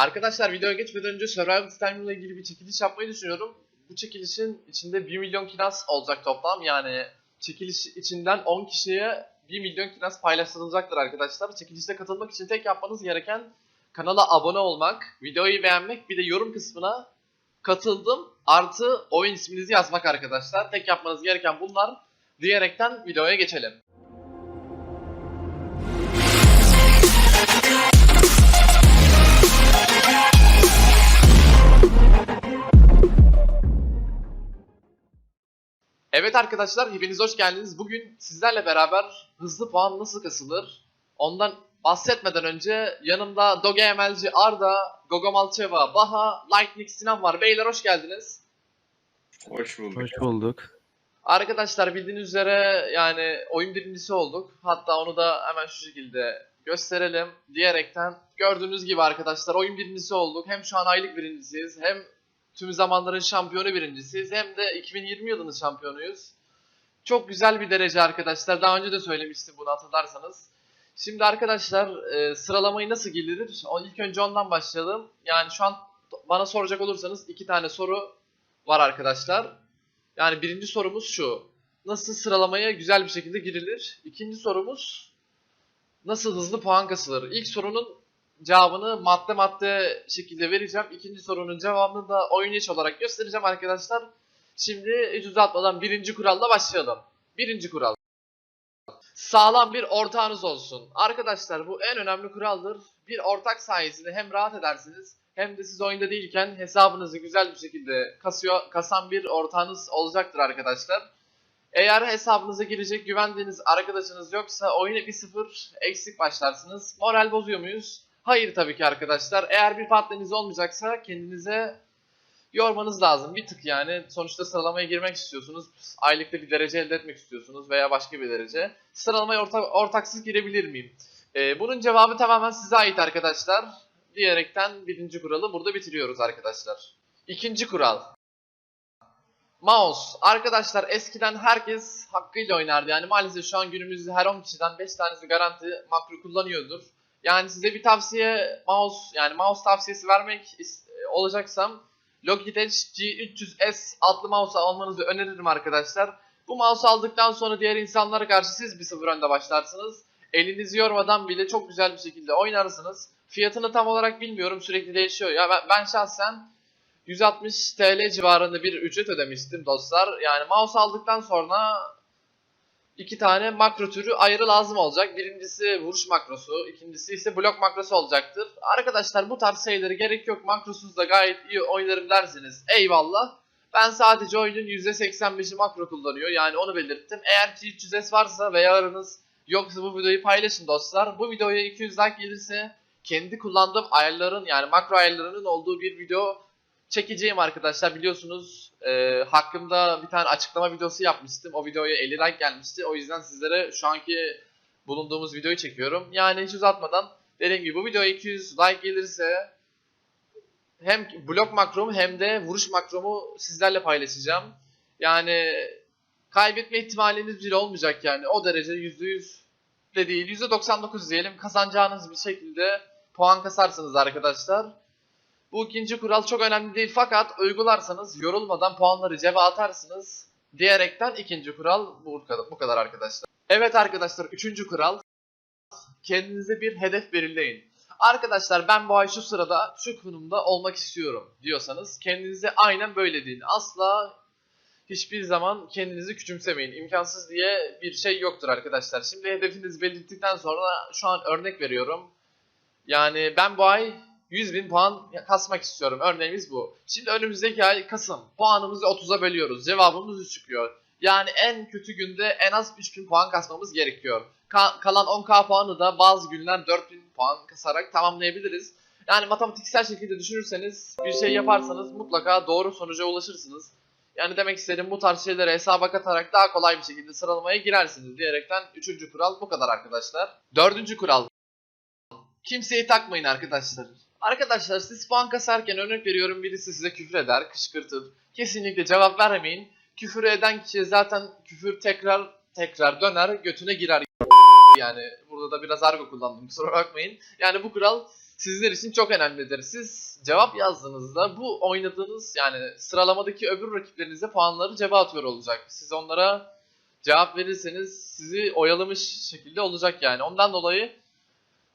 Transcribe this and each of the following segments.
Arkadaşlar videoya geçmeden önce Survival Time ile ilgili bir çekiliş yapmayı düşünüyorum. Bu çekilişin içinde 1 milyon kinas olacak toplam. Yani çekiliş içinden 10 kişiye 1 milyon kinas paylaşılacaktır arkadaşlar. Çekilişte katılmak için tek yapmanız gereken kanala abone olmak, videoyu beğenmek bir de yorum kısmına katıldım artı oyun isminizi yazmak arkadaşlar. Tek yapmanız gereken bunlar diyerekten videoya geçelim. Evet arkadaşlar hepiniz hoş geldiniz. Bugün sizlerle beraber hızlı puan nasıl kasılır ondan bahsetmeden önce yanımda Doge MLC Arda, Gogo Malçeva, Baha, Lightning Sinan var. Beyler hoş geldiniz. Hoş bulduk. Hoş bulduk. Arkadaşlar bildiğiniz üzere yani oyun birincisi olduk. Hatta onu da hemen şu şekilde gösterelim diyerekten gördüğünüz gibi arkadaşlar oyun birincisi olduk. Hem şu an aylık birincisiyiz hem tüm zamanların şampiyonu birincisiyiz hem de 2020 yılının şampiyonuyuz. Çok güzel bir derece arkadaşlar. Daha önce de söylemiştim bunu hatırlarsanız. Şimdi arkadaşlar e, sıralamayı nasıl gelir? İlk önce ondan başlayalım. Yani şu an bana soracak olursanız iki tane soru var arkadaşlar. Yani birinci sorumuz şu. Nasıl sıralamaya güzel bir şekilde girilir? İkinci sorumuz nasıl hızlı puan kasılır? İlk sorunun cevabını madde madde şekilde vereceğim. İkinci sorunun cevabını da oyun içi olarak göstereceğim arkadaşlar. Şimdi hiç uzatmadan birinci kuralla başlayalım. Birinci kural. Sağlam bir ortağınız olsun. Arkadaşlar bu en önemli kuraldır. Bir ortak sayesinde hem rahat edersiniz hem de siz oyunda değilken hesabınızı güzel bir şekilde kasıyor, kasan bir ortağınız olacaktır arkadaşlar. Eğer hesabınıza girecek güvendiğiniz arkadaşınız yoksa oyuna 1-0 eksik başlarsınız. Moral bozuyor muyuz? Hayır tabii ki arkadaşlar. Eğer bir partneriniz olmayacaksa kendinize yormanız lazım. Bir tık yani. Sonuçta sıralamaya girmek istiyorsunuz. Aylıkta bir derece elde etmek istiyorsunuz veya başka bir derece. Sıralamaya orta, ortaksız girebilir miyim? Ee, bunun cevabı tamamen size ait arkadaşlar. Diyerekten birinci kuralı burada bitiriyoruz arkadaşlar. İkinci kural. Mouse. Arkadaşlar eskiden herkes hakkıyla oynardı. Yani maalesef şu an günümüzde her 10 kişiden 5 tanesi garanti makro kullanıyordur. Yani size bir tavsiye mouse yani mouse tavsiyesi vermek olacaksam Logitech G300S adlı mouse almanızı öneririm arkadaşlar. Bu mouse aldıktan sonra diğer insanlara karşı siz bir sıfır önde başlarsınız. Elinizi yormadan bile çok güzel bir şekilde oynarsınız. Fiyatını tam olarak bilmiyorum sürekli değişiyor. Ya ben, ben şahsen 160 TL civarında bir ücret ödemiştim dostlar. Yani mouse aldıktan sonra iki tane makro türü ayrı lazım olacak. Birincisi vuruş makrosu, ikincisi ise blok makrosu olacaktır. Arkadaşlar bu tarz şeylere gerek yok. Makrosuz da gayet iyi oynarım dersiniz. Eyvallah. Ben sadece oyunun %85'i makro kullanıyor. Yani onu belirttim. Eğer ki 300S varsa veya aranız yoksa bu videoyu paylaşın dostlar. Bu videoya 200 like gelirse kendi kullandığım ayarların yani makro ayarlarının olduğu bir video çekeceğim arkadaşlar. Biliyorsunuz e, hakkımda bir tane açıklama videosu yapmıştım. O videoya 50 like gelmişti. O yüzden sizlere şu anki bulunduğumuz videoyu çekiyorum. Yani hiç uzatmadan dediğim gibi bu videoya 200 like gelirse hem blok makromu hem de vuruş makromu sizlerle paylaşacağım. Yani kaybetme ihtimaliniz bile olmayacak yani. O derece %100 de değil %99 diyelim kazanacağınız bir şekilde puan kasarsınız arkadaşlar. Bu ikinci kural çok önemli değil fakat uygularsanız yorulmadan puanları cebe atarsınız diyerekten ikinci kural bu kadar, bu kadar arkadaşlar. Evet arkadaşlar üçüncü kural kendinize bir hedef belirleyin. Arkadaşlar ben bu ay şu sırada şu konumda olmak istiyorum diyorsanız kendinize aynen böyle deyin. Asla hiçbir zaman kendinizi küçümsemeyin. İmkansız diye bir şey yoktur arkadaşlar. Şimdi hedefinizi belirttikten sonra şu an örnek veriyorum. Yani ben bu ay 100 bin puan kasmak istiyorum. Örneğimiz bu. Şimdi önümüzdeki ay Kasım. Puanımızı 30'a bölüyoruz. Cevabımız 3 çıkıyor. Yani en kötü günde en az 3000 puan kasmamız gerekiyor. Ka- kalan 10k puanı da bazı günler 4000 puan kasarak tamamlayabiliriz. Yani matematiksel şekilde düşünürseniz bir şey yaparsanız mutlaka doğru sonuca ulaşırsınız. Yani demek istediğim bu tarz şeyleri hesaba katarak daha kolay bir şekilde sıralamaya girersiniz diyerekten 3. kural bu kadar arkadaşlar. 4. kural. Kimseyi takmayın arkadaşlar. Arkadaşlar siz puan kasarken örnek veriyorum birisi size küfür eder, kışkırtır. Kesinlikle cevap vermeyin. Küfür eden kişiye zaten küfür tekrar tekrar döner götüne girer. Yani burada da biraz argo kullandım kusura bakmayın. Yani bu kural sizler için çok önemlidir. Siz cevap yazdığınızda bu oynadığınız yani sıralamadaki öbür rakiplerinize puanları cebe atıyor olacak. Siz onlara cevap verirseniz sizi oyalamış şekilde olacak yani. Ondan dolayı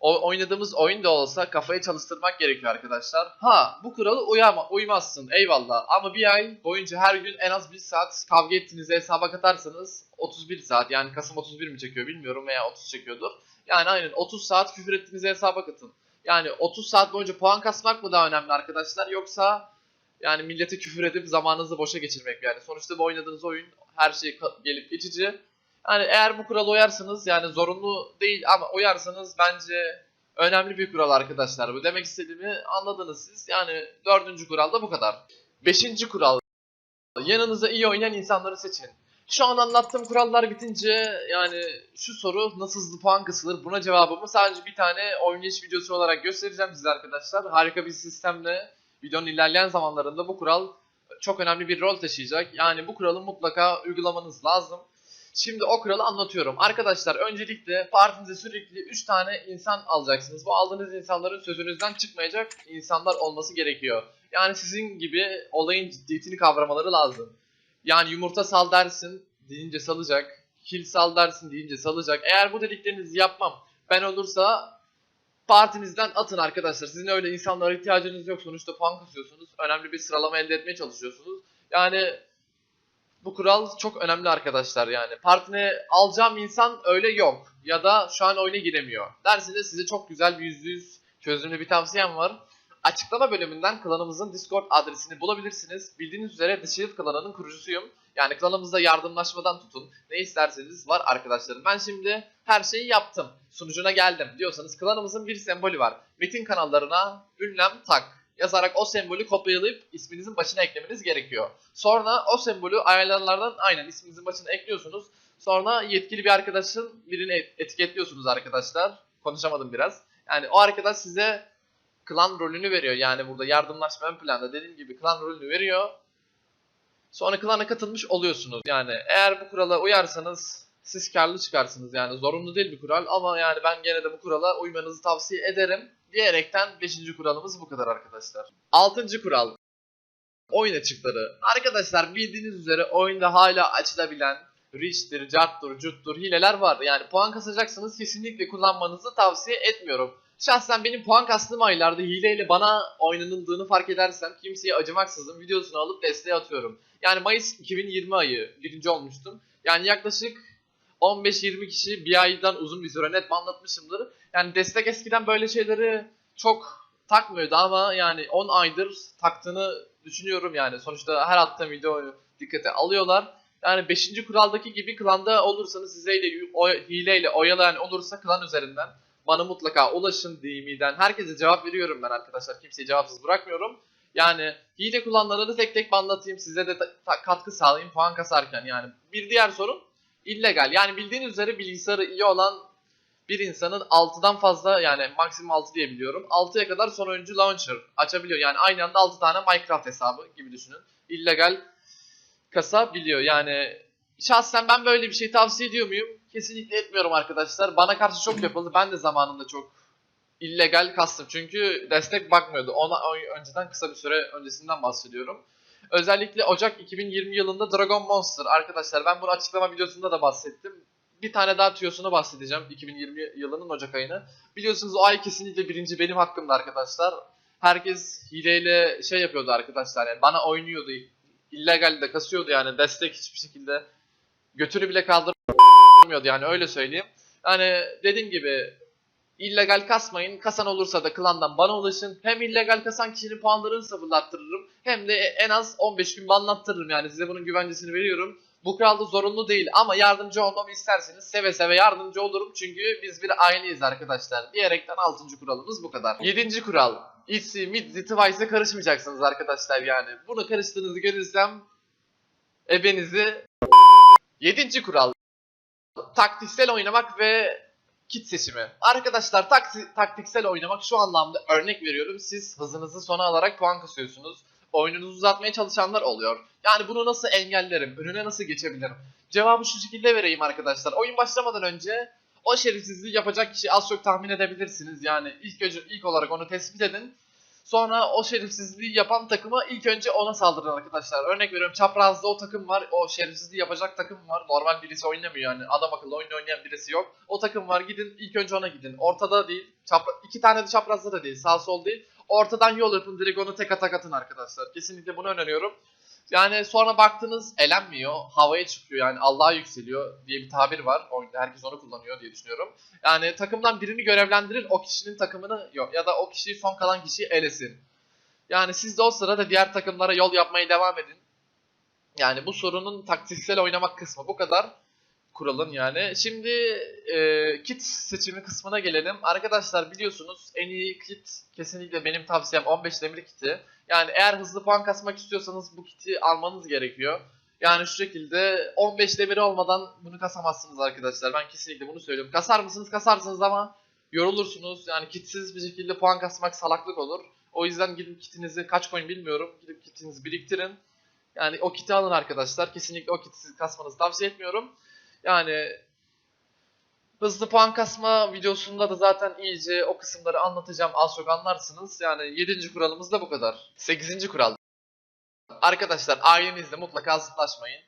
o oynadığımız oyun da olsa kafayı çalıştırmak gerekiyor arkadaşlar. Ha bu kuralı uyama, uymazsın eyvallah ama bir ay boyunca her gün en az 1 saat kavga ettiğinizi hesaba katarsanız 31 saat yani Kasım 31 mi çekiyor bilmiyorum veya 30 çekiyordur. Yani aynen 30 saat küfür ettiğinizi hesaba katın. Yani 30 saat boyunca puan kasmak mı daha önemli arkadaşlar yoksa yani millete küfür edip zamanınızı boşa geçirmek mi? yani. Sonuçta bu oynadığınız oyun her şey gelip geçici. Yani eğer bu kurala uyarsanız yani zorunlu değil ama uyarsanız bence önemli bir kural arkadaşlar. Bu demek istediğimi anladınız siz. Yani dördüncü kural da bu kadar. Beşinci kural. Yanınıza iyi oynayan insanları seçin. Şu an anlattığım kurallar bitince yani şu soru nasıl hızlı puan kısılır buna cevabımı sadece bir tane oynayış videosu olarak göstereceğim size arkadaşlar. Harika bir sistemle videonun ilerleyen zamanlarında bu kural çok önemli bir rol taşıyacak. Yani bu kuralı mutlaka uygulamanız lazım. Şimdi o kuralı anlatıyorum. Arkadaşlar öncelikle partinize sürekli 3 tane insan alacaksınız. Bu aldığınız insanların sözünüzden çıkmayacak insanlar olması gerekiyor. Yani sizin gibi olayın ciddiyetini kavramaları lazım. Yani yumurta sal dersin deyince salacak. Kil sal dersin deyince salacak. Eğer bu dediklerinizi yapmam ben olursa partinizden atın arkadaşlar. Sizin öyle insanlara ihtiyacınız yok. Sonuçta puan kasıyorsunuz. Önemli bir sıralama elde etmeye çalışıyorsunuz. Yani bu kural çok önemli arkadaşlar yani. Partine alacağım insan öyle yok. Ya da şu an oyuna giremiyor. Dersinde size çok güzel bir %100 çözümlü bir tavsiyem var. Açıklama bölümünden klanımızın Discord adresini bulabilirsiniz. Bildiğiniz üzere The Shield klanının kurucusuyum. Yani klanımızda yardımlaşmadan tutun. Ne isterseniz var arkadaşlarım. Ben şimdi her şeyi yaptım. Sunucuna geldim diyorsanız klanımızın bir sembolü var. Metin kanallarına ünlem tak yazarak o sembolü kopyalayıp isminizin başına eklemeniz gerekiyor. Sonra o sembolü ayarlarlardan aynen isminizin başına ekliyorsunuz. Sonra yetkili bir arkadaşın birini et- etiketliyorsunuz arkadaşlar. Konuşamadım biraz. Yani o arkadaş size klan rolünü veriyor. Yani burada yardımlaşma ön planda dediğim gibi klan rolünü veriyor. Sonra klana katılmış oluyorsunuz. Yani eğer bu kurala uyarsanız siz karlı çıkarsınız yani zorunlu değil bir kural ama yani ben gene de bu kurala uymanızı tavsiye ederim diyerekten 5. kuralımız bu kadar arkadaşlar. 6. kural oyun açıkları. Arkadaşlar bildiğiniz üzere oyunda hala açılabilen Rich'tir, Cart'tur, Cut'tur hileler var. Yani puan kasacaksınız kesinlikle kullanmanızı tavsiye etmiyorum. Şahsen benim puan kastığım aylarda hileyle bana oynanıldığını fark edersem kimseye acımaksızın videosunu alıp desteğe atıyorum. Yani Mayıs 2020 ayı birinci olmuştum. Yani yaklaşık 15-20 kişi bir aydan uzun bir süre net anlatmışımdır. Yani destek eskiden böyle şeyleri çok takmıyordu ama yani 10 aydır taktığını düşünüyorum yani. Sonuçta her attığım videoyu dikkate alıyorlar. Yani 5. kuraldaki gibi klanda olursanız size ile, o, hileyle oyalayan olursa klan üzerinden bana mutlaka ulaşın DM'den. Herkese cevap veriyorum ben arkadaşlar. Kimseyi cevapsız bırakmıyorum. Yani hile kullananları tek tek anlatayım. Size de katkı sağlayayım puan kasarken. Yani bir diğer sorun illegal. Yani bildiğiniz üzere bilgisayarı iyi olan bir insanın 6'dan fazla yani maksimum 6 diye biliyorum. 6'ya kadar son oyuncu launcher açabiliyor. Yani aynı anda 6 tane Minecraft hesabı gibi düşünün. İllegal kasabiliyor. Yani şahsen ben böyle bir şey tavsiye ediyor muyum? Kesinlikle etmiyorum arkadaşlar. Bana karşı çok yapıldı. Ben de zamanında çok illegal kastım. Çünkü destek bakmıyordu. Ona önceden kısa bir süre öncesinden bahsediyorum. Özellikle Ocak 2020 yılında Dragon Monster arkadaşlar ben bunu açıklama videosunda da bahsettim. Bir tane daha tüyosunu bahsedeceğim 2020 yılının Ocak ayını. Biliyorsunuz o ay kesinlikle birinci benim hakkımda arkadaşlar. Herkes hileyle şey yapıyordu arkadaşlar yani bana oynuyordu. illegal de kasıyordu yani destek hiçbir şekilde götünü bile kaldırmıyordu yani öyle söyleyeyim. Yani dediğim gibi illegal kasmayın. Kasan olursa da klandan bana ulaşın. Hem illegal kasan kişinin puanlarını sıfırlattırırım. Hem de en az 15 gün banlattırırım yani size bunun güvencesini veriyorum. Bu kuralda zorunlu değil ama yardımcı olmamı isterseniz seve seve yardımcı olurum. Çünkü biz bir aileyiz arkadaşlar. Diyerekten 6. kuralımız bu kadar. 7. kural. Itzy, Midzi, Twice'e karışmayacaksınız arkadaşlar yani. Bunu karıştığınızı görürsem ebenizi 7. kural. Taktiksel oynamak ve kit seçimi. Arkadaşlar taksi, taktiksel oynamak şu anlamda örnek veriyorum. Siz hızınızı sona alarak puan kasıyorsunuz. Oyununuzu uzatmaya çalışanlar oluyor. Yani bunu nasıl engellerim? Önüne nasıl geçebilirim? Cevabı şu şekilde vereyim arkadaşlar. Oyun başlamadan önce O şerefsizliği yapacak kişi az çok tahmin edebilirsiniz. Yani ilk ilk olarak onu tespit edin. Sonra o şerefsizliği yapan takıma ilk önce ona saldırın arkadaşlar. Örnek veriyorum çaprazda o takım var. O şerefsizliği yapacak takım var. Normal birisi oynamıyor yani. Adam akıllı oyun oynayan birisi yok. O takım var gidin ilk önce ona gidin. Ortada değil. Çapra iki tane de çaprazda da değil. Sağ sol değil. Ortadan yol yapın direkt onu tek atak atın arkadaşlar. Kesinlikle bunu öneriyorum. Yani sonra baktınız elenmiyor. Havaya çıkıyor yani Allah'a yükseliyor diye bir tabir var. Oyunda herkes onu kullanıyor diye düşünüyorum. Yani takımdan birini görevlendirin o kişinin takımını yok ya da o kişiyi son kalan kişiyi elesin. Yani siz de o sırada diğer takımlara yol yapmaya devam edin. Yani bu sorunun taktiksel oynamak kısmı bu kadar kuralın yani. Şimdi e, kit seçimi kısmına gelelim. Arkadaşlar biliyorsunuz en iyi kit kesinlikle benim tavsiyem 15 demir kiti. Yani eğer hızlı puan kasmak istiyorsanız bu kiti almanız gerekiyor. Yani şu şekilde 15 demiri olmadan bunu kasamazsınız arkadaşlar. Ben kesinlikle bunu söylüyorum. Kasar mısınız? Kasarsınız ama yorulursunuz. Yani kitsiz bir şekilde puan kasmak salaklık olur. O yüzden gidip kitinizi kaç coin bilmiyorum. Gidip kitinizi biriktirin. Yani o kiti alın arkadaşlar. Kesinlikle o kiti kasmanızı tavsiye etmiyorum. Yani hızlı puan kasma videosunda da zaten iyice o kısımları anlatacağım. Az çok anlarsınız. Yani 7. kuralımız da bu kadar. 8. kural. Arkadaşlar ailenizle mutlaka zıtlaşmayın.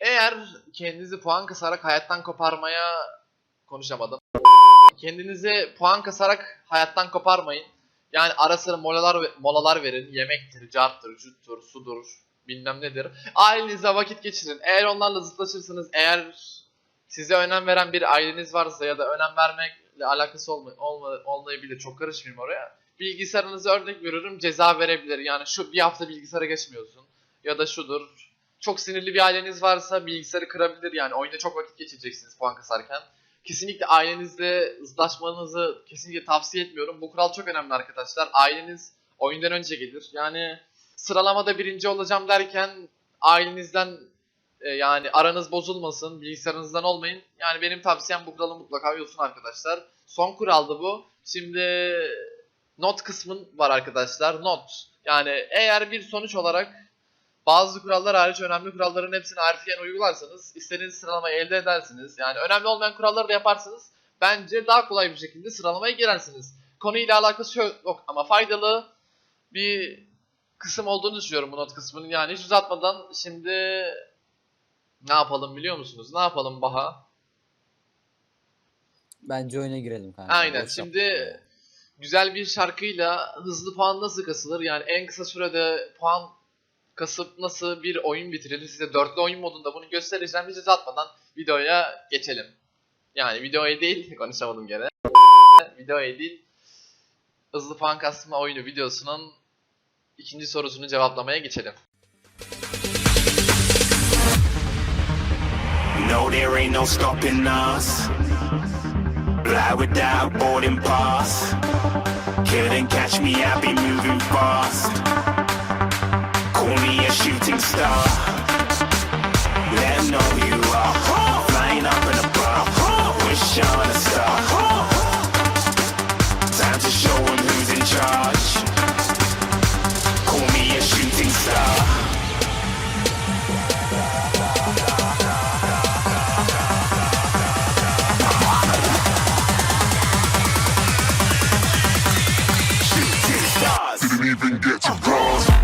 Eğer kendinizi puan kasarak hayattan koparmaya konuşamadım. Kendinize puan kasarak hayattan koparmayın. Yani ara sıra molalar molalar verin. Yemektir, carttır, cuttur, sudur, bilmem nedir. Ailenizle vakit geçirin. Eğer onlarla zıtlaşırsınız, eğer size önem veren bir aileniz varsa ya da önem vermekle alakası olma, olma, olmayabilir. Çok karışmayayım oraya. Bilgisayarınıza örnek veriyorum ceza verebilir. Yani şu bir hafta bilgisayara geçmiyorsun. Ya da şudur. Çok sinirli bir aileniz varsa bilgisayarı kırabilir. Yani oyunda çok vakit geçireceksiniz puan kasarken. Kesinlikle ailenizle zıtlaşmanızı kesinlikle tavsiye etmiyorum. Bu kural çok önemli arkadaşlar. Aileniz oyundan önce gelir. Yani sıralamada birinci olacağım derken ailenizden e, yani aranız bozulmasın, bilgisayarınızdan olmayın. Yani benim tavsiyem bu kuralı mutlaka uyulsun arkadaşlar. Son kuraldı bu. Şimdi not kısmın var arkadaşlar. Not. Yani eğer bir sonuç olarak bazı kurallar hariç önemli kuralların hepsini harfiyen uygularsanız istediğiniz sıralamayı elde edersiniz. Yani önemli olmayan kuralları da yaparsanız bence daha kolay bir şekilde sıralamaya girersiniz. Konuyla alakası yok ama faydalı bir kısım olduğunu düşünüyorum bu not kısmının. Yani hiç uzatmadan şimdi ne yapalım biliyor musunuz? Ne yapalım Baha? Bence oyuna girelim kanka. Aynen. Boş Şimdi yaptık ya. güzel bir şarkıyla hızlı puan nasıl kasılır? Yani en kısa sürede puan kasıp nasıl bir oyun bitirilir? Size dörtlü oyun modunda bunu göstereceğim. Hiç uzatmadan videoya geçelim. Yani videoya değil, konuşamadım gene. videoya değil, hızlı puan kasma oyunu videosunun ikinci sorusunu cevaplamaya geçelim. No, there ain't no stopping us. Fly without boarding pass. Couldn't catch me, I be moving fast. Call me a shooting star. Let know you are. Flying up in a bar. Wish on even get to cross.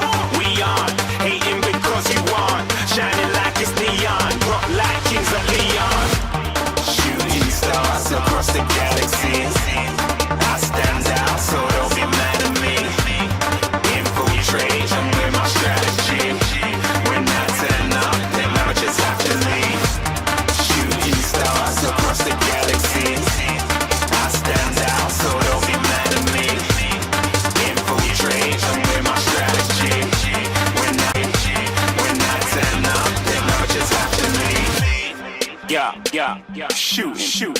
yeah, yeah, shoot, shoot,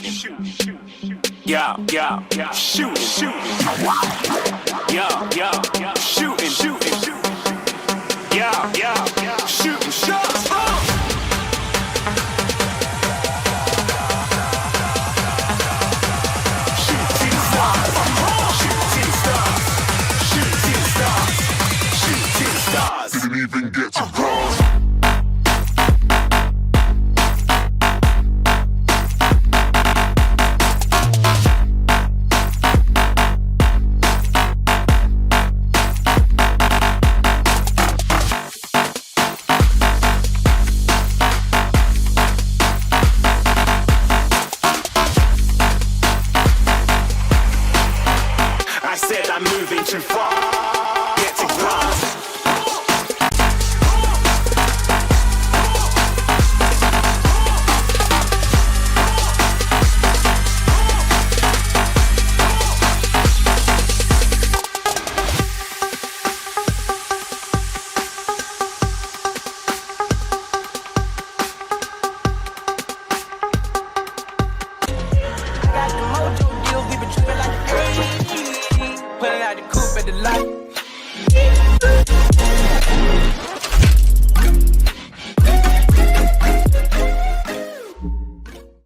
yeah, yeah, shoot, shoot, yeah, yeah, shoot, shoot, yeah, yeah, shoot, shoot. Didn't even get to